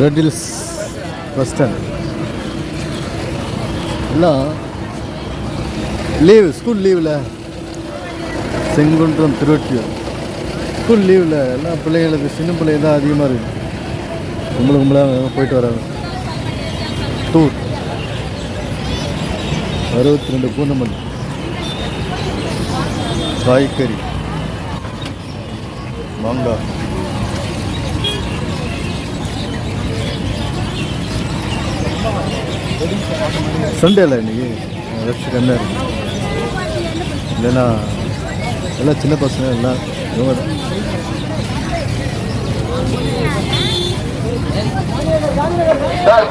Red Hills bus stand எல்லாம் leave school லீவில் Sengundram Thiruvattiyur school லீவில் எல்லாம் பிள்ளைங்களுக்கு சின்ன பிள்ளைங்க தான் அதிகமாக இருக்குது கும்பல கும்பலாக போயிட்டு வராங்க டூர் அறுபத்தி ரெண்டு பூந்தமல்லி. காய்கறி. மாங்காய். சண்டேல இன்னைக்கு ரஷ் கம்மியாக இருக்கு இல்லைன்னா எல்லாம் சின்ன பசங்க எல்லாம் இவங்க தான். சார்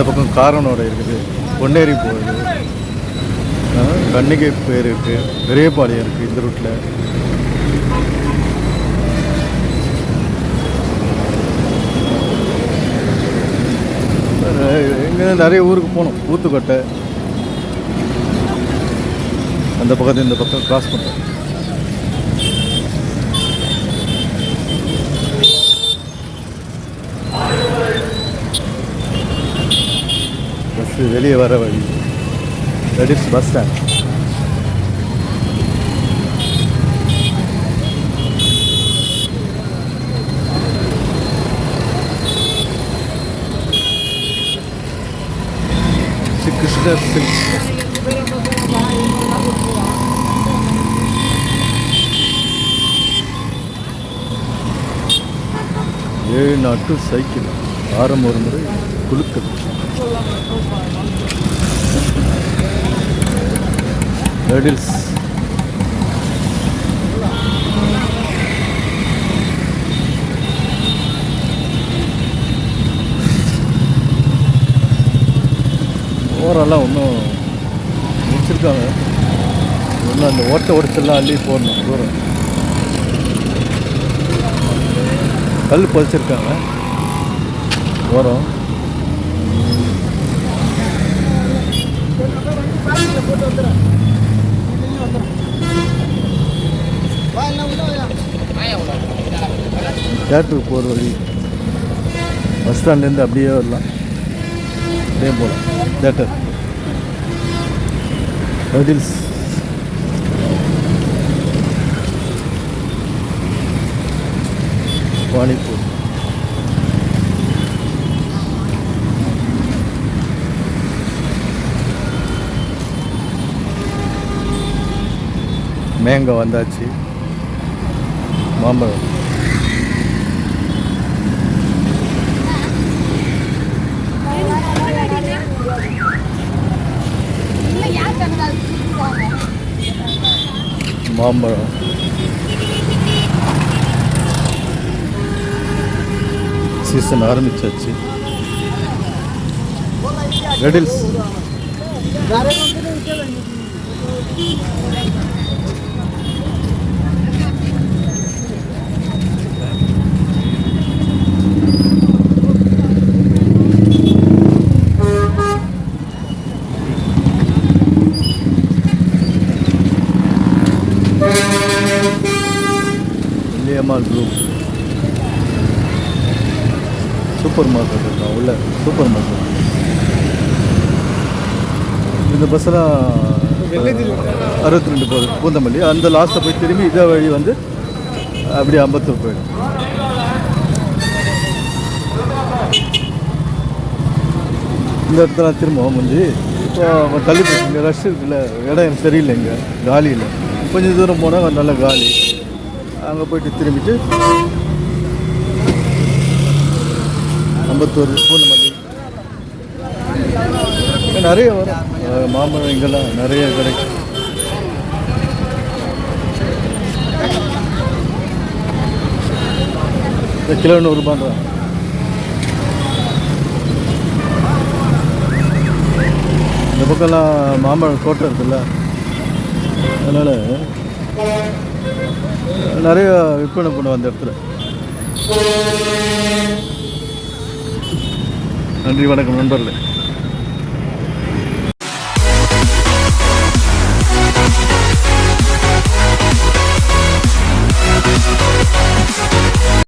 இந்த பக்கம் காரனோட இருக்குது பொன்னேரி போகுது கண்ணிகை பேர் இருக்குது பெரியபாளையம் இருக்குது இந்த ரூட்டில் இங்கே நிறைய ஊருக்கு போகணும் ஊத்துக்கோட்டை. அந்த பக்கத்து இந்த பக்கம் கிராஸ் பண்ணுறோம் பஸ்ஸு வெளியே வர வழி. That is bus stand Shri Krishna ஏழு நாட்டு சைக்கிள் ஆரம் ஒரு முறை குலுக்கல். ஹெடில்ஸ் ஓரெல்லாம் ஒன்றும் முடிச்சிருக்காங்க. இன்னும் அந்த ஓட்டை உடச்செல்லாம் அள்ளி போடணும். தூரம். கல் பதிச்சிருக்காங்க. ஓரம் தேட்டருக்கு போகிற வழி பஸ் ஸ்டாண்ட்லேருந்து அப்படியே வரலாம். அப்படியே போகலாம். தேட்டர். பதில்ஸ் பானிபூர். மேங்க வந்தாச்சு. மாம்பழம். bomber. సీజన్ ఆరంభించవచ్చు రెడిల్స్ இல்லையம்மாள் குரூப் சூப்பர் மார்க்கெட் இருக்கா? உள்ள சூப்பர் மார்க்கெட் இந்த பஸ்ஸெல்லாம் அறுபத்தி ரெண்டு போகுது. பூந்தமல்லி. அந்த லாஸ்ட்டில் போய் திரும்பி இதே வழி வந்து அப்படியே அம்பத்தூர் போயிடும். இந்த இடத்துல திரும்ப முடிஞ்சு இப்போ தள்ளி இங்கே ரஷ் இருக்குல்ல இடம் சரியில்லை இங்கே. காலி இல்லை. கொஞ்சம் தூரம் போனால் நல்ல காலி. அங்கே போயிட்டு திரும்பிட்டு அம்பத்தூர் பூந்தமல்லி. நிறைய வரும். மாம்பழம் இங்கெல்லாம் நிறைய கிடைக்கும். இந்த கிலோ நூறுரூபான்றான் இந்த பக்கம்லாம் மாம்பழம் தோட்டம் இருக்குல்ல. அதனால் நிறைய விற்பனை பண்ணுவோம் அந்த இடத்துல. நன்றி வணக்கம் நண்பர்களே.